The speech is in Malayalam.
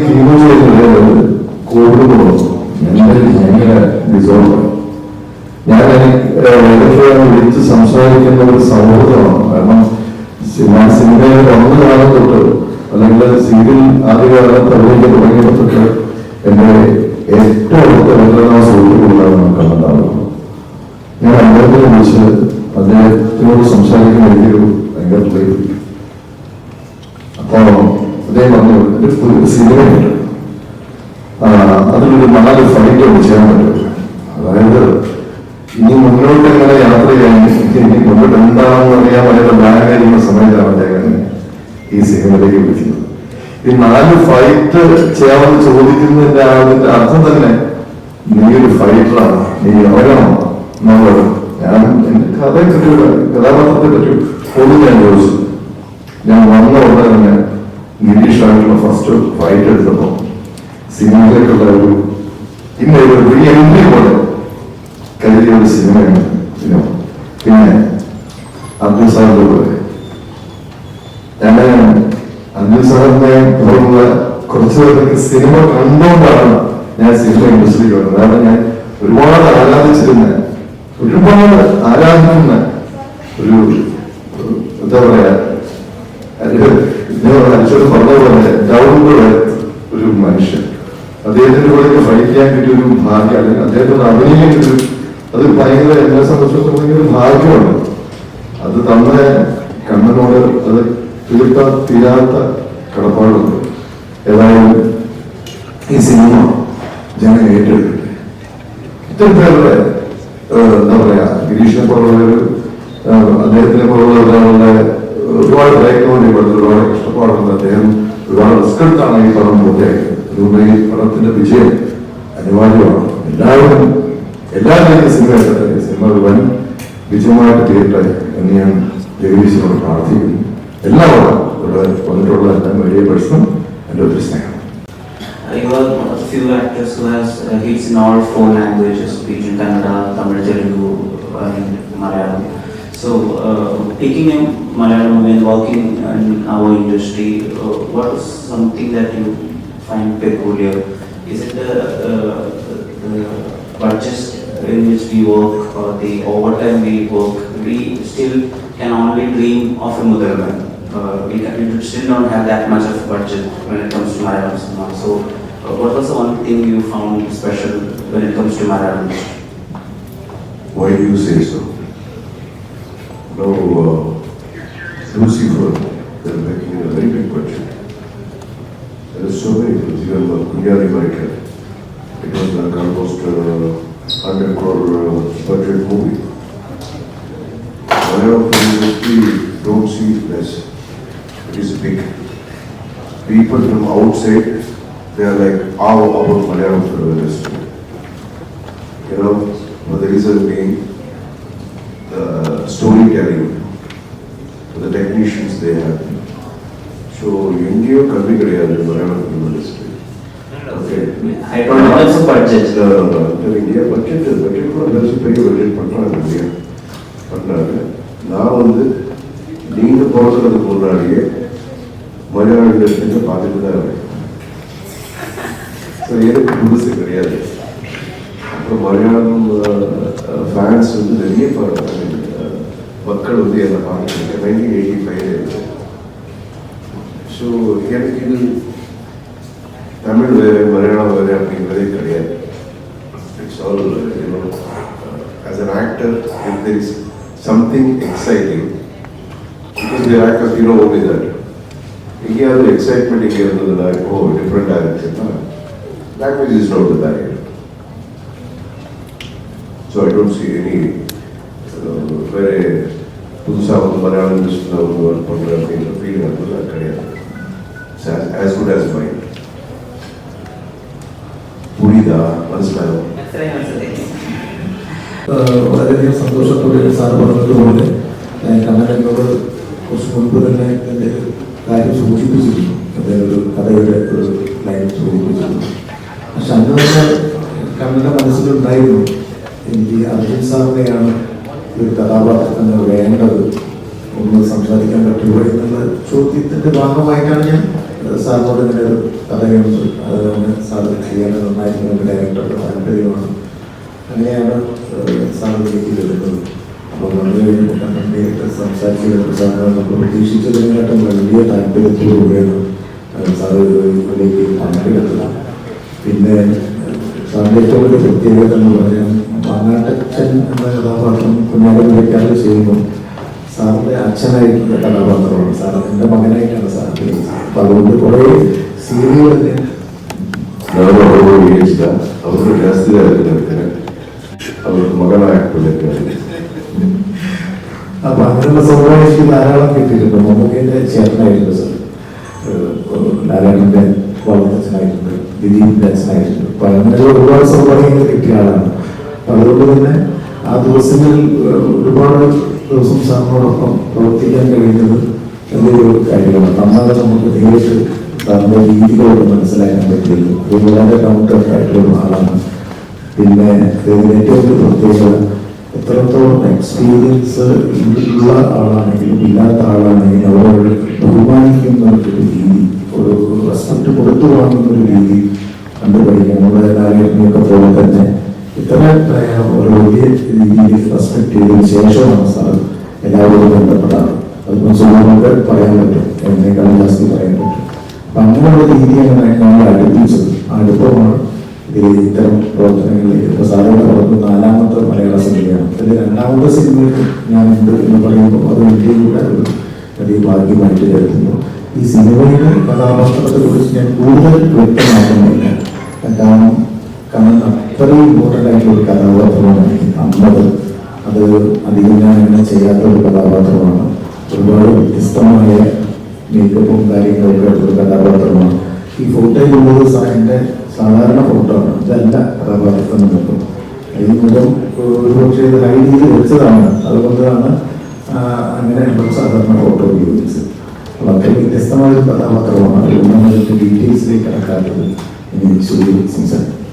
കീമോ ചെയ്യുന്നത് കൂടുന്നു മെന്റൽ ഭയങ്കര ഡിസോർഡർ ഞാൻ വിളിച്ച് സംസാരിക്കുന്ന ഒരു സൗഹൃദമാണ് കാരണം ഞാൻ സിനിമയിൽ വന്ന കാലം തൊട്ട് അല്ലെങ്കിൽ സീരിയൽ ആദ്യകാലത്ത് അഭിനയിക്കാൻ തുടങ്ങിയപ്പോൾ തൊട്ട് എന്റെ ഏറ്റവും അടുത്ത വെള്ളനാ സുഹൃത്തുക്കളാണ് കണ്ടെത്താറുള്ളത് ഞാൻ അദ്ദേഹത്തെ വിളിച്ച് അദ്ദേഹത്തിനോട് സംസാരിക്കുന്ന എനിക്കൊരു ഭയങ്കര പ്ലേറ്റ് അപ്പോ അദ്ദേഹം പറഞ്ഞു ഒരു സിനിമയുണ്ട് അതിലൊരു നാല് ഫൈറ്റ് ഒന്ന് ചെയ്യാൻ പറ്റും. അതായത് ഇനി മുന്നോട്ട് ഇങ്ങനെ യാത്ര ചെയ്യാൻ ഇനി മുന്നോട്ട് എന്താണെന്ന് അറിയാൻ വളരെ ബാങ്കായിരിക്കുന്ന സമയത്താണ് അദ്ദേഹം ഈ സിനിമയിലേക്ക് വിളിക്കുന്നത്. ഈ നാല് ഫൈറ്റ് ചെയ്യാമെന്ന് ചോദിക്കുന്നതിന്റെ അതിന്റെ അർത്ഥം തന്നെ നീ ഒരു ഫൈറ്ററാണ് നീ ഇറങ്ങണം എന്നുള്ളത്. ഞാൻ എന്റെ കഥയെ പറ്റി കഥാപാത്രത്തെ പറ്റി ഒന്നും ഞാൻ ചോദിച്ചു. ഞാൻ വന്ന ഉടനെ തന്നെ ഗിരീഷായിട്ടുള്ള ഫസ്റ്റ് ഫൈറ്റ് എടുത്തപ്പോ സിനിമയിലേക്കുള്ള ഒരു പിന്നെ ഒരു വലിയ എൻട്രി പോലെ കരുതിയ ഒരു സിനിമയാണ് സിനിമ പിന്നെ അബ്ദുൽ സാറിന്റെ പോലെ ഞാൻ അബ്ദുൽ സാറിനെ പോലുള്ള കുറച്ച് പേർക്ക് സിനിമ കണ്ടുകൊണ്ടാണ് ഞാൻ സിനിമ ഇൻഡസ്ട്രിയിൽ വന്നത്. കാരണം ഞാൻ ഒരുപാട് ആരാധിച്ചിരുന്ന ഒരുപാട് ആരാധിക്കുന്ന ഒരു എന്താ പറയാ അച്ഛൻ പറഞ്ഞ പോലെ ഡൗൺ ഒരു മനുഷ്യൻ. അദ്ദേഹത്തിന്റെ കൂടെ ഫൈറ്റ് ചെയ്യാൻ കിട്ടിയ ഒരു ഭാഗ്യം അല്ലെങ്കിൽ അദ്ദേഹത്തോട് അഭിനയിക്കാൻ കിട്ടിയ അത് ഭയങ്കര എന്നെ സംബന്ധിച്ചിടത്തോളം ഒരു ഭാഗ്യമാണ്. അത് നമ്മുടെ കണ്ണനോട് അത് തീർത്ത തീരാത്ത കടപ്പാടുണ്ട്. ഏതായാലും ഈ സിനിമ ജനം ഏറ്റെടുക്കട്ടെ ഇത്തരം പേരുടെ എന്താ പറയാ ഗിരീഷിനെ പോലുള്ള ഒരു അദ്ദേഹത്തിനെ പോലുള്ള ഒരാളുടെ ഒരുപാട് പ്രയത്നം കൊടുത്ത് ഒരുപാട് കഷ്ടപ്പാടുണ്ട്. അദ്ദേഹം ഒരുപാട് റിസ്ക് എടുത്താണ് ഈ പടം പൂർത്തിയാക്കിയത്. ഈ പടത്തിന്റെ വിജയം അനിവാര്യമാണ്. എല്ലാവരും എല്ലാവരും സിനിമ എടുക്കട്ടെ ഈ സിനിമ ഒരു വൻ വിജയമായിട്ട് തീരട്ടെ എന്ന് ഞാൻ ജഗദീശനോട് പ്രാർത്ഥിക്കുന്നു. എല്ലാവരും ഇവിടെ വന്നിട്ടുള്ള എല്ലാ വലിയ പേഴ്സണും എന്റെ ഒത്തിരി സ്നേഹം. You are a few actors who has uh, hits in all four languages, Kannada, Tamil, Telugu, and Malayalam. So, uh, taking a Malayalam and working in our industry, uh, what is something that you find peculiar? Is it the, uh, the budget in which we work or the overtime we work? We still can only dream of a Mudalman. Uh, we, we still don't have that much of budget when it comes to Malayalam cinema. So, uh, what was the one thing you found special when it comes to Malayalam? Why do you say so? Now, uh, Lucifer, they're making a very big budget. There are so many films, even uh, Kunyari Michael. It was like almost uh, 100 crore uh, budget movie. Malayalam film don't see it as it is big. People from outside, they are like, how about Malayalam film industry? You know, for the reason being, storytelling the technicians they have so எங்கேயோ கல்வி கிடையாது Malayala film industry okay India budget budget கூட பெருசு பெரிய பட்ஜெட் பண்ணுறாங்க இல்லையா? பண்ணுறாங்க நான் வந்து நீங்கள் பிறக்கிறதுக்கு முன்னாடியே மலையாள இண்டஸ்ட்ரியில் பார்த்துட்டு தான் இருக்கேன். ஸோ எனக்கு புதுசு கிடையாது. அப்புறம் மலையாளம் uh, ஃபேன்ஸ் வந்து நிறைய பாருங்க மக்கள் வந்து என்னை பார்த்துருக்கேன் நைன்டீன் எயிட்டி ஃபைவ் ஸோ எனக்கு இது தமிழ் வேறு மலையாளம் வேறு அப்படிங்கிறதே கிடையாது it's all you know as an actor if there is something exciting because the actors you know only that எங்கேயாவது எக்ஸைட்மெண்ட் இங்கே இருந்ததுன்னா இப்போ டிஃப்ரெண்டாக இருந்துச்சுன்னா language is not the barrier so I don't see any வேறு புதுசாக வந்து மலையாளம் இண்டஸ்ட்ரியில் வந்து ஒர்க் பண்ணுறேன் அப்படின்ற ஃபீலிங் வந்து அது கிடையாது ஆஸ் குட் ஆஸ் மைண்ட் புரியுதா മനസ്സിലായോ ഏഹ് വളരെയധികം സന്തോഷത്തോടെ സാർ പറഞ്ഞതുപോലെ ഏഹ് കണ്ണൻ എന്നോട് കുറച്ച് മുൻപ് തന്നെ എൻ്റെ ഒരു കാര്യം സൂചിപ്പിച്ചിരുന്നു എൻ്റെ ഒരു കഥയുടെ ഒരു ലൈൻ സൂചിപ്പിച്ചിരുന്നു പക്ഷെ അന്ന് തന്നെ കണ്ണൻ്റെ മനസ്സിലുണ്ടായിരുന്നു എനിക്ക് അർജുൻ സാറിനെയാണ് ഒരു കഥാപാത്രത്തിന് വേണ്ടത് ഒന്ന് സംസാരിക്കാൻ പറ്റുമോ എന്നുള്ള ചോദ്യത്തിന്റെ ഭാഗമായിട്ടാണ് ഞാൻ സാറിനോട് ഇങ്ങനെ ഒരു കഥയുണ്ട് അത് സാറിന് ചെയ്യാൻ നന്നായിരിക്കുന്ന ഡയറക്ടറുടെ താല്പര്യമാണ്. അങ്ങനെയാണ് സാറിലേക്ക് വരുന്നത് അപ്പോൾ വന്നു കഴിഞ്ഞിട്ട് സംസാരിച്ചു സാറിന് നമ്മൾ പ്രതീക്ഷിച്ചതിനെക്കാട്ടും വലിയ താല്പര്യത്തോടുകൂടിയാണ് സാറ് ഇതിലേക്ക് പങ്കെടുത്തത്. പിന്നെ സാറിന്റെ ഏറ്റവും വലിയ പ്രത്യേകത എന്ന് പറഞ്ഞാൽ അച്ഛൻ എന്ന കഥാപാത്രം കുഞ്ഞാലും വിളിക്കാതെ ചെയ്യുമ്പോൾ സാറിന്റെ അച്ഛനായിട്ടുള്ള കഥാപാത്രമാണ്. സാർ എന്റെ മകനായിട്ടാണ് സാർ അപ്പൊ അതുകൊണ്ട് കുറെ സീരിയൽ അവരുടെ അപ്പൊ അങ്ങനെയുള്ള സ്വഭാവം ധാരാളം കിട്ടിയിട്ടുണ്ട്. മമ്മൂക്കയുടെ ചേട്ടനായിരുന്നു സാർ. നാരായണന്റെ വളർത്തച്ഛനായിട്ടുണ്ട് ദിലീപിന്റെ അച്ഛനായിട്ടുണ്ട് അപ്പൊ അങ്ങനെയുള്ള ഒരുപാട് സ്വഭാവങ്ങൾ കിട്ടിയ ആളാണ്. അതുകൊണ്ട് തന്നെ ആ ദിവസങ്ങളിൽ ഒരുപാട് ദിവസം സാറിനോടൊപ്പം പ്രവർത്തിക്കാൻ കഴിയുന്നത് വലിയൊരു കാര്യമാണ്. നന്നായി നമുക്ക് നേരിട്ട് സാറിന്റെ രീതികളോട് മനസ്സിലാക്കാൻ പറ്റിയത്. വളരെ കൗണ്ടർ ആയിട്ടുള്ള ആളാണ്. പിന്നെ ഇതിന് ഏറ്റവും പ്രത്യേകത എത്രത്തോളം എക്സ്പീരിയൻസ് ഉള്ള ആളാണെങ്കിലും ഇല്ലാത്ത ആളാണെങ്കിലും അവരോട് ബഹുമാനിക്കുന്ന ഒരു രീതി ഒരു റെസ്പെക്ട് കൊടുത്തു വാങ്ങുന്ന ഒരു രീതി കണ്ടുപഠിക്കാൻ. നമ്മുടെ നാഗരികമൊക്കെ പോലെ തന്നെ ഇത്ര ഒരു വലിയ രീതിയിൽ റെസ്പെക്ട് ചെയ്തതിന് ശേഷമാണ് സാർ എല്ലാവരോടും ബന്ധപ്പെടാറ്. അതിപ്പോൾ സുഖമൊക്കെ പറയാൻ പറ്റും എന്നേക്കാൾ ജാസ്തി പറയാൻ പറ്റും. അപ്പൊ അങ്ങനെയുള്ള രീതിയാണ് ഞങ്ങൾ അടുപ്പിച്ചത്? അടുപ്പമാണ് ഇത്തരം പ്രവർത്തനങ്ങളിൽ ഇപ്പോൾ സാധാരണ പുറത്ത് നാലാമത്തെ മലയാള സിനിമയാണ്. അതിൽ രണ്ടാമത്തെ സിനിമയിൽ ഞാൻ ഉണ്ട് എന്ന് പറയുമ്പോൾ അത് ഇന്ത്യയിൽ കൂടെ ഒരു വലിയ ഭാഗ്യമായിട്ട് കരുതുന്നു ഈ സിനിമയിലെ കഥാപാത്രത്തെ കുറിച്ച് ഞാൻ കൂടുതൽ വ്യക്തമാക്കുന്നില്ല. കാരണം കാരണം അത്രയും ഇമ്പോർട്ടന്റ് ആയിട്ടുള്ള ഒരു കഥാപാത്രമാണ് അമ്മത് അത് അധികം ഞാൻ അങ്ങനെ ചെയ്യാത്ത ഒരു കഥാപാത്രമാണ്. ഒരുപാട് വ്യത്യസ്തമായ മേക്കപ്പും കാര്യങ്ങളൊക്കെ ഒരു കഥാപാത്രമാണ്. ഈ ഫോട്ടോയിലുള്ളത് സാ- എന്റെ സാധാരണ ഫോട്ടോ ആണ്. ഇതല്ല കഥാപാത്രത്തിന് നിൽക്കും ഇതിന് മുതൽ ഒരുപക്ഷെ ഇത് ഹൈഡ് വെച്ചതാണ്. അതുകൊണ്ടാണ് അങ്ങനെ നമ്മൾ സാധാരണ ഫോട്ടോ ഉപയോഗിച്ചത്. അത്രയും വ്യത്യസ്തമായ ഒരു കഥാപാത്രമാണ് അതുകൊണ്ടാണ് ഇതിന്റെ ഡീറ്റെയിൽസിലേക്ക് കടക്കാത്തത് എനിക്ക് സംസാരിക്കും